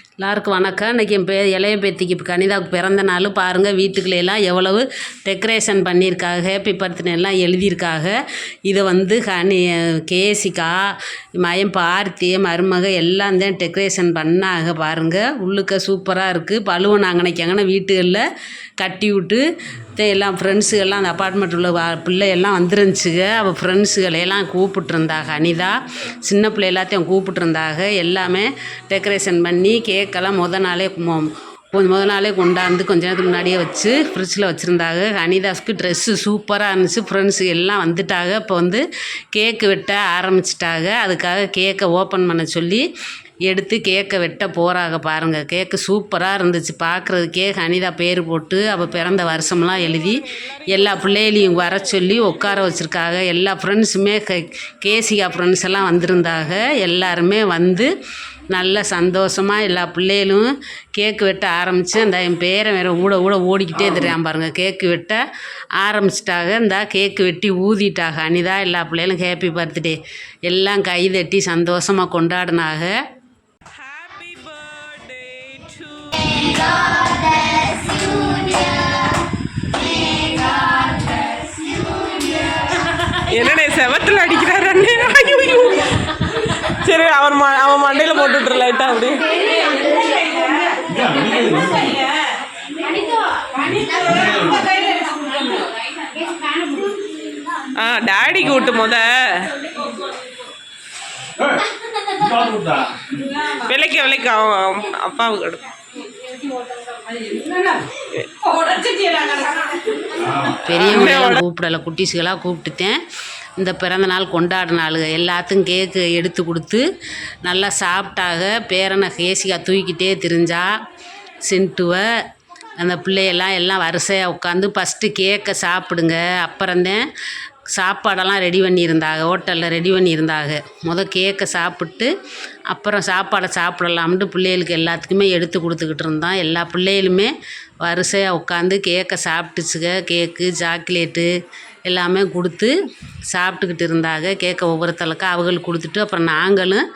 எல்லாருக்கும் வணக்கம். இன்றைக்கி என் பே இளைய பேத்திக்கு இப்போ கனிதாவுக்கு பிறந்த நாள். பாருங்கள் வீட்டுக்குள்ள எல்லாம் எவ்வளவு டெக்கரேஷன் பண்ணியிருக்காங்க ஹேப்பி பர்த்டே எல்லாம் எழுதியிருக்காங்க. இதை வந்து கனி கேசிகா மயம் பார்த்தி மருமக எல்லாம் தான் டெக்கரேஷன் பண்ணாங்க பாருங்கள் உள்ளுக்க சூப்பராக இருக்குது பழுவன் அங்கனைக்காங்கன்னா வீட்டுகளில் கட்டி விட்டு எல்லாம் ஃப்ரெண்ட்ஸுகள்லாம் அந்த அப்பார்ட்மெண்ட் உள்ள வா பிள்ளையெல்லாம் வந்துருந்துச்சுங்க. அவள் ஃப்ரெண்ட்ஸுகளையெல்லாம் கூப்பிட்ருந்தாக அனிதா சின்ன பிள்ளை எல்லாத்தையும் கூப்பிட்டுருந்தாக எல்லாமே டெக்கரேஷன் பண்ணி கேக்கெல்லாம் முத நாளே கொஞ்சம் முத நாளே கொண்டாந்து கொஞ்ச நேரத்துக்கு முன்னாடியே வச்சு ஃப்ரிட்ஜில் வச்சுருந்தாங்க. அனிதாஸ்க்கு ட்ரெஸ்ஸு சூப்பராக இருந்துச்சு. ஃப்ரெண்ட்ஸு எல்லாம் வந்துட்டாங்க. இப்போ வந்து கேக்கு வெட்ட ஆரம்பிச்சிட்டாங்க. அதுக்காக கேக்கை ஓப்பன் பண்ண சொல்லி எடுத்து கேக்கை வெட்ட போகிறாங்க பாருங்கள் கேக்கு சூப்பராக இருந்துச்சு. பார்க்குறதுக்கே அனிதா பேர் போட்டு அவள் பிறந்த வருஷம்லாம் எழுதி எல்லா பிள்ளைகளையும் வர சொல்லி உட்கார வச்சுருக்காங்க. எல்லா ஃப்ரெண்ட்ஸுமே கே கேசிகா ஃப்ரெண்ட்ஸ் எல்லாம் வந்திருந்தாங்க. எல்லாருமே வந்து நல்ல சந்தோஷமாக எல்லா பிள்ளைகளும் கேக்கு வெட்ட ஆரம்பித்து அந்த என் பேரை வேறு ஊட ஊட ஓடிக்கிட்டே தெரியாம பாருங்கள் கேக்கு வெட்ட ஆரம்பிச்சிட்டாக இந்த கேக்கு வெட்டி ஊதிட்டாக அனிதா எல்லா பிள்ளைகளும் ஹேப்பி பர்த்டே எல்லாம் கை தட்டி சந்தோஷமாக கொண்டாடினாங்க. என்னண்ணே செவத்துல அடிக்கிறாரு ஐயோ. சரி அவன் ம அவன் மண்டையில போட்டுட்டு லைட்டா அப்படி ஆ டாடிக்கு விட்டு முத விலைக்கு விலைக்கு அவன் அப்பாவுக்கு எடு. பெரியவங்களெல்லாம் கூப்பிடலை குட்டீஸுகளாக கூப்பிட்டுட்டேன். இந்த பிறந்த நாள் கொண்டாடினாளுங்க எல்லாத்துக்கும் கேக்கு எடுத்து கொடுத்து நல்லா சாப்பிட்டாக பேரனை கேசிகா தூக்கிட்டே திரிஞ்சா சென்ட்டுவை அந்த பிள்ளையெல்லாம் எல்லாம் வரிசையாக உட்காந்து ஃபஸ்ட்டு கேக்கை சாப்பிடுங்க. அப்புறந்தேன் சாப்பாடெல்லாம் ரெடி பண்ணியிருந்தாங்க ஹோட்டலில் ரெடி பண்ணியிருந்தாங்க மொதல் கேக்கை சாப்பிட்டு அப்புறம் சாப்பாடை சாப்பிடலாம்ன்ட்டு பிள்ளைகளுக்கு எல்லாத்துக்குமே எடுத்து கொடுத்துக்கிட்டு இருந்தோம் எல்லா பிள்ளைகளுமே வரிசையாக உட்காந்து கேக்கை சாப்பிட்டுச்சுக கேக்கு சாக்லேட்டு எல்லாமே கொடுத்து சாப்பிட்டுக்கிட்டு இருந்தாங்க கேக்கை ஒவ்வொருத்தளுக்கு அவங்களுக்கு கொடுத்துட்டு அப்புறம் நாங்களும்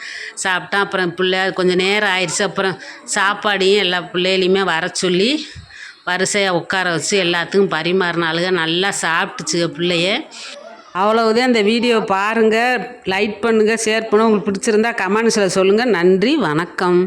சாப்பிட்டோம். அப்புறம் பிள்ளை கொஞ்சம் நேரம் ஆயிடுச்சு. அப்புறம் சாப்பாடையும் எல்லா பிள்ளைகளையுமே வர சொல்லி வரிசையாக உட்கார வச்சு எல்லாத்துக்கும் பரிமாறினாளுக. நல்லா சாப்பிட்டுச்சுக பிள்ளைய. அவ்வளவுதான் அந்த வீடியோ பாருங்கள் லைக் பண்ணுங்கள் ஷேர் பண்ணுங்கள் உங்களுக்கு பிடிச்சிருந்தா கமெண்ட்ஸில் சொல்லுங்கள் நன்றி வணக்கம்.